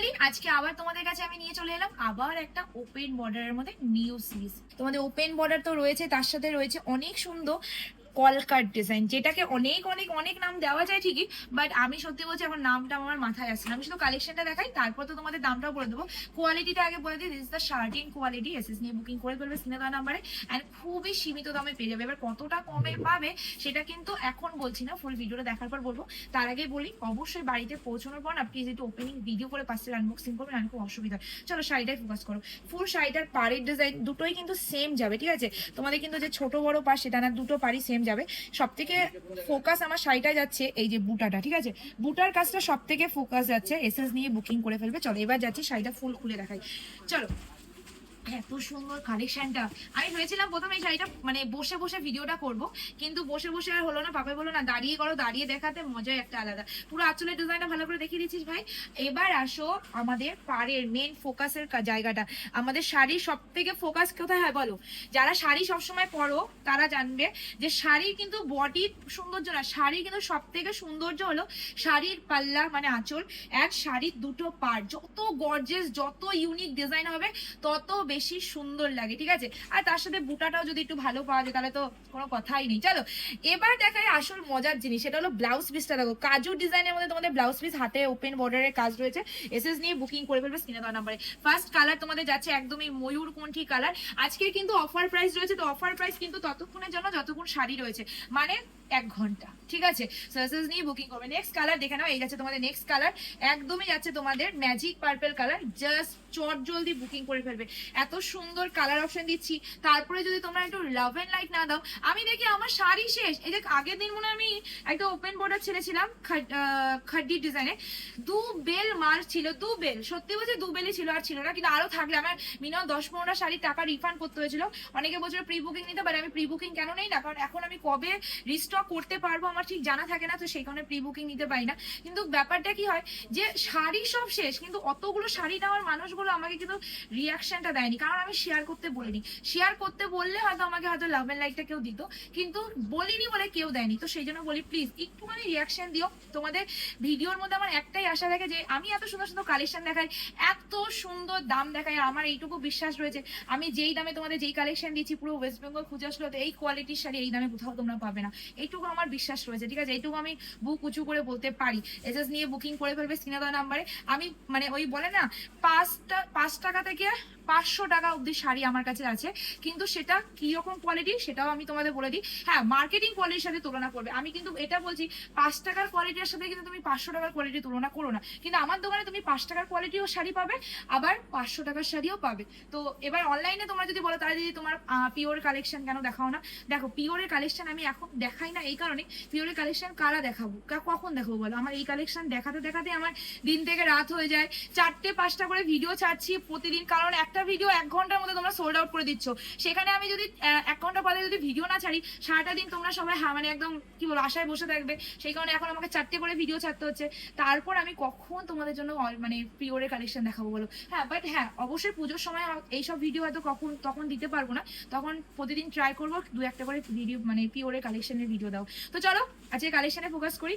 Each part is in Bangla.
ফাইনালি আজকে আবার তোমাদের কাছে আমি নিয়ে চলে এলাম আবার একটা ওপেন বর্ডারের মধ্যে নিউ সিরিজ তোমাদের ওপেন বর্ডার তো রয়েছে, তার সাথে রয়েছে অনেক সুন্দর কলকাট ডিজাইন যেটাকে অনেক অনেক অনেক নাম দেওয়া যায় ঠিকই বাট আমি সত্যি বলছি আমার নামটা আমার মাথায় আসছে না। আমি শুধু কালেকশনটা দেখাই, তারপর তো তোমাদের দামটাও বলে দেবো। কোয়ালিটিটা আগে বলে দিই দিস দ্য শার্টিং কোয়ালিটি এসএস নিয়ে বুকিং করে ফেলবে দেওয়া নাম্বারে অ্যান্ড খুবই সীমিত দামে পেয়ে যাবে। এবার কতটা কমে পাবে, সেটা কিন্তু এখন বলছি না ফুল ভিডিওটা দেখার পর বলব। তার আগে বলি, অবশ্যই বাড়িতে পৌঁছানোর পর না প্লিজ একটু ওপেনিং ভিডিও করে পাশের আনবক্সিং করবেন, আর খুব অসুবিধা। চলো শাড়িটাই ফোকাস করো। ফুল শাড়িটার পাড়ের ডিজাইন দুটোই কিন্তু সেম যাবে, ঠিক আছে? তোমাদের কিন্তু যে ছোট বড় পা সেটা না, দুটো পাড়ি সেম যাবে সব থেকে ফোকাস আমার শাড়িটা যাচ্ছে এই যে বুটাটা, ঠিক আছে? বুটার কাজটা সব থেকে ফোকাস যাচ্ছে এসএস নিয়ে বুকিং করে ফেলবে। চলো, এবার যাচ্ছি শাড়িটা ফুল খুলে দেখাই। চলো। এত সুন্দর কালেকশনটা আমি ভেবেছিলাম প্রথমে এই শাড়িটা মানে বসে বসে ভিডিওটা করব, কিন্তু বসে বসে আর হলো না পাপে বলো না, দাঁড়িয়ে করো, দাঁড়িয়ে দেখাতে মজাই একটা আলাদা। পুরো আঁচলের ডিজাইনটা ভালো করে দেখিয়ে দিচ্ছিস ভাই। এবার আসো আমাদের পাড়ের মেন ফোকাসের জায়গাটা। আমাদের শাড়ির সব থেকে ফোকাস কোথায় হয় বলো? যারা শাড়ি সবসময় পরো, তারা জানবে যে শাড়ির কিন্তু বডির সৌন্দর্য না, শাড়ির কিন্তু সব থেকে সৌন্দর্য হলো শাড়ির পাল্লা মানে আঁচল, এক শাড়ির দুটো পার্ট যত গর্জেস যত ইউনিক ডিজাইন হবে, তত বেশি সুন্দর লাগে, ঠিক আছে? আর তার সাথে বুটাটাও যদি একটু ভালো পাওয়া যায়, তাহলে তো কোনো কথাই নেই। চলো, এবার দেখাই আসল মজার জিনিস, সেটা হলো ব্লাউজ পিসটা দেখো। কাজু ডিজাইনের মধ্যে তোমাদের ব্লাউজ পিস হাতে ওপেন বর্ডারের কাজ রয়েছে। এসএস নিয়ে বুকিং করে ফেলবে স্ক্রিনে দেওয়া নাম্বারে ফার্স্ট কালার তোমাদের যাচ্ছে একদমই ময়ূর কোনটি কালার আজকে কিন্তু অফার প্রাইস রয়েছে, তো অফার প্রাইস কিন্তু ততক্ষণের জন্য যতক্ষণ শাড়ি রয়েছে মানে এক ঘণ্টা, ঠিক আছে? সার্সেস নিয়ে বুকিং করবে। নেক্সট কালার দেখে নাও, এই যাচ্ছে তোমাদের নেক্সট কালার একদমই যাচ্ছে তোমাদের ম্যাজিক পার্পেল কালার জাস্ট চট জলদি বুকিং করে ফেলবে। এত সুন্দর কালার অপশন দিচ্ছি। তারপরে যদি তোমরা একটু লাভ এন্ড লাইট না দাও, আমি দেখি আমার শাড়ি শেষ। এই যে আগের দিন মনে আমি একটা ওপেন বর্ডার ছেড়েছিলাম খাড্ডি ডিজাইনে দু বেল মার ছিল, দু বেল। সত্যি বলছি দু বেলই ছিল আর ছিল না, কিন্তু আরও থাকলে। আমার মিনিমাম দশ পনেরোটা শাড়ির টাকা রিফান্ড করতে হয়েছিল। অনেকে বছর প্রি বুকিং নিতে পারে আমি প্রি বুকিং কেন নেই না? কারণ এখন আমি কবে রিস্টক করতে পারব আমার ঠিক জানা থাকে না, তো সেই কারণে প্রি বুকিং নিতে পারি না। কিন্তু ব্যাপারটা কি হয়, যে শাড়ি সব শেষ, কিন্তু অতগুলো শাড়ি নেওয়ার মানুষগুলো আমাকে কিন্তু রিয়াকশনটা দেয়নি কারণ আমি শেয়ার করতে বলিনি। শেয়ার করতে বললে হয়তো আমাকে হয়তো লাভ এন্ড লাইকটা কেউ দিত, কিন্তু বলিনি বলে কেউ দেয়নি। তো সেই জন্য বলি প্লিজ একটুখানি রিয়াকশন দিও। তোমাদের ভিডিওর মধ্যে আমার একটাই আশা থাকে যে, আমি এত সুন্দর সুন্দর কালেকশন দেখাই, এত সুন্দর দাম দেখাই আমার এইটুকু বিশ্বাস রয়েছে। আমি যেই দামে তোমাদের যেই কালেকশন দিচ্ছি, পুরো ওয়েস্ট বেঙ্গল খুঁজে আসলে তো এই কোয়ালিটির শাড়ি এই দামে কোথাও তোমরা পাবে না। এইটুকু আমার বিশ্বাস রয়েছে, ঠিক আছে? এইটুকু আমি বুক উঁচু করে বলতে পারি। এসএস নিয়ে বুকিং করে ফেলবে দেওয়া নাম্বারে। আমি মানে ওই বলে না, পাঁচটা, পাঁচ টাকা থেকে পাঁচশো টাকা অব্দি শাড়ি আমার কাছে আছে। কিন্তু সেটা কি রকম কোয়ালিটি সেটাও আমি তোমাদের বলে দিই। হ্যাঁ মার্কেটিং কোয়ালিটির সাথে তুলনা করবে। আমি কিন্তু এটা বলছি, পাঁচ টাকার কোয়ালিটির সাথে কিন্তু তুমি পাঁচশো টাকার কোয়ালিটি তুলনা করো না। কিন্তু আমার দোকানে তুমি পাঁচ টাকার কোয়ালিটিও শাড়ি পাবে, আবার পাঁচশো টাকার শাড়িও পাবে। তো এবার অনলাইনে তোমরা যদি বলো তাহলে যদি তোমার পিওর কালেকশন কেন দেখাও না? দেখো পিওরের কালেকশন আমি এখন দেখাই না এই কারণে। পিওরের কালেকশন কারা দেখাবো? কখন দেখাবো বলো? আমার এই কালেকশন দেখাতে দেখাতে আমার দিন থেকে রাত হয়ে যায়। চারটে পাঁচটা করে ভিডিও ছাড়ছি প্রতিদিন। কারণ একটা ভিডিও এক ঘণ্টার মধ্যে তোমরা সোল্ড আউট করে দিচ্ছ। সেখানে আমি যদি এক ঘণ্টা পরে যদি ভিডিও না ছাড়ি, সারাটা দিন তোমরা সবাই হ্যাঁ মানে একদম, কি বলব, আশায় বসে থাকবে। সেই কারণে এখন আমাকে চারটে করে ভিডিও ছাড়তে হচ্ছে। তারপর আমি কখন তোমাদের জন্য মানে পিওরের কালেকশন দেখাবো বলো? হ্যাঁ বাট হ্যাঁ অবশ্যই পুজোর সময় এইসব ভিডিও হয়তো কখন, তখন দিতে পারব না। তখন প্রতিদিন ট্রাই করব, দু একটা করে ভিডিও মানে পিওরের কালেকশনের ভিডিও দাও। তো চলো, আজকে কালেকশনে ফোকাস করি।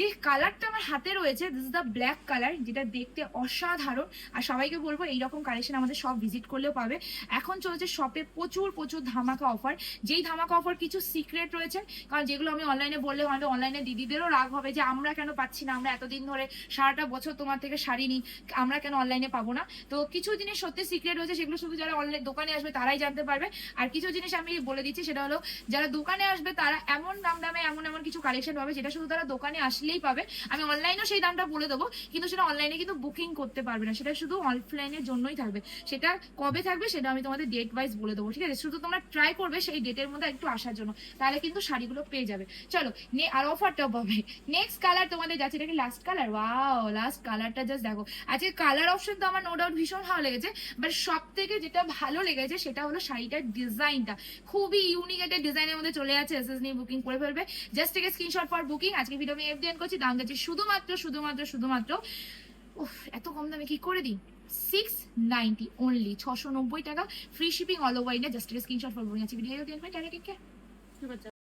যে কালারটা আমার হাতে রয়েছে দিস দ্য ব্ল্যাক কালার যেটা দেখতে অসাধারণ। আর সবাইকে বলব, এইরকম কালেকশন আমাদের সব ভিজিট করলেও পাবে। এখন চলছে শপে প্রচুর প্রচুর ধামাকা অফার যেই ধামাকা অফার কিছু সিক্রেট রয়েছে, কারণ যেগুলো আমি অনলাইনে বললে হয়তো অনলাইনে দিদিদেরও রাগ হবে যে, আমরা কেন পাচ্ছি না? আমরা এতদিন ধরে সারাটা বছর তোমার থেকে শাড়ি নিই, আমরা কেন অনলাইনে পাবো না? তো কিছু জিনিস সত্যি সিক্রেট রয়েছে, সেগুলো শুধু যারা অনলাইন দোকানে আসবে তারাই জানতে পারবে। আর কিছু জিনিস আমি বলে দিচ্ছি, সেটা হলো, যারা দোকানে আসবে তারা এমন দাম দামে এমন এমন কিছু কালেকশন পাবে, যেটা শুধু তারা দোকানে আসলেই পাবে। আমি অনলাইনেও সেই দামটা বলে দেবো, কিন্তু সেটা অনলাইনে কিন্তু বুকিং করতে পারবে না। সেটা শুধু অফলাইনের জন্যই থাকবে। সেটা কবে থাকবে সেটা আমি তোমাদের ডেট ওয়াইজ বলে দেবো, ঠিক আছে? শুধু তোমরা ট্রাই করবে সেই ডেটের মধ্যে একটু আসার জন্য, তাহলে কিন্তু শাড়িগুলো পেয়ে যাবে। চলো, নে, আর অফারটাও পাবে। নেক্সট কালার তোমাদের যাচ্ছে, এটা কি লাস্ট কালার ওয়াও লাস্ট কালারটা জাস্ট দেখো। আজকে কালার অপশন তো আমার নো ডাউট ভীষণ ভালো লেগেছে বাট সব থেকে যেটা ভালো লেগেছে সেটা হলো শাড়িটার ডিজাইনটা খুবই ইউনিক একটা ডিজাইনের মধ্যে চলে যাচ্ছে এসএস নিয়ে বুকিং করে ফেলবে। জাস্ট থেকে স্ক্রিনশট ফর বুকিং আজকে ভিডিও আমি এফডিএন করছি দাম যাচ্ছে শুধুমাত্র শুধুমাত্র শুধুমাত্র। এত কম দামে কি করে দিই? সিক্স নাইনটি অনলি ছশো নব্বই টাকা। Free shipping all over India just screenshot for booking আছে ভিডিও টাটা